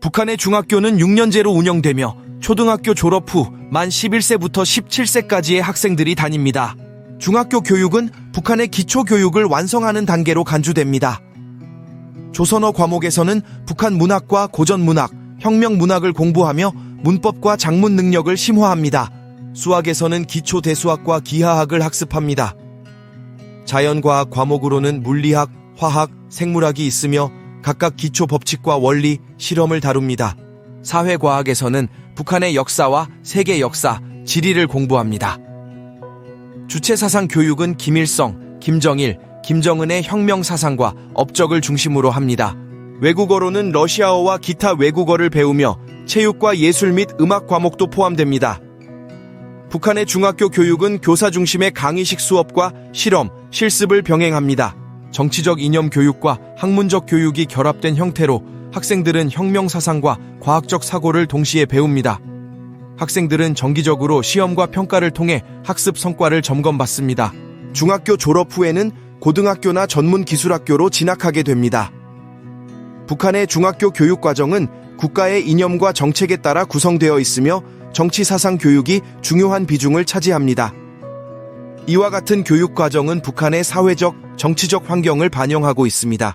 북한의 중학교는 6년제로 운영되며 초등학교 졸업 후 만 11세부터 17세까지의 학생들이 다닙니다. 중학교 교육은 북한의 기초 교육을 완성하는 단계로 간주됩니다. 조선어 과목에서는 북한 문학과 고전 문학, 혁명 문학을 공부하며 문법과 작문 능력을 심화합니다. 수학에서는 기초 대수학과 기하학을 학습합니다. 자연과학 과목으로는 물리학, 화학, 생물학이 있으며 각각 기초 법칙과 원리, 실험을 다룹니다. 사회과학에서는 북한의 역사와 세계 역사, 지리를 공부합니다. 주체사상 교육은 김일성, 김정일, 김정은의 혁명 사상과 업적을 중심으로 합니다. 외국어로는 러시아어와 기타 외국어를 배우며 체육과 예술 및 음악 과목도 포함됩니다. 북한의 중학교 교육은 교사 중심의 강의식 수업과 실험, 실습을 병행합니다. 정치적 이념 교육과 학문적 교육이 결합된 형태로 학생들은 혁명 사상과 과학적 사고를 동시에 배웁니다. 학생들은 정기적으로 시험과 평가를 통해 학습 성과를 점검받습니다. 중학교 졸업 후에는 고등학교나 전문 기술학교로 진학하게 됩니다. 북한의 중학교 교육 과정은 국가의 이념과 정책에 따라 구성되어 있으며 정치 사상 교육이 중요한 비중을 차지합니다. 이와 같은 교육 과정은 북한의 사회적, 정치적 환경을 반영하고 있습니다.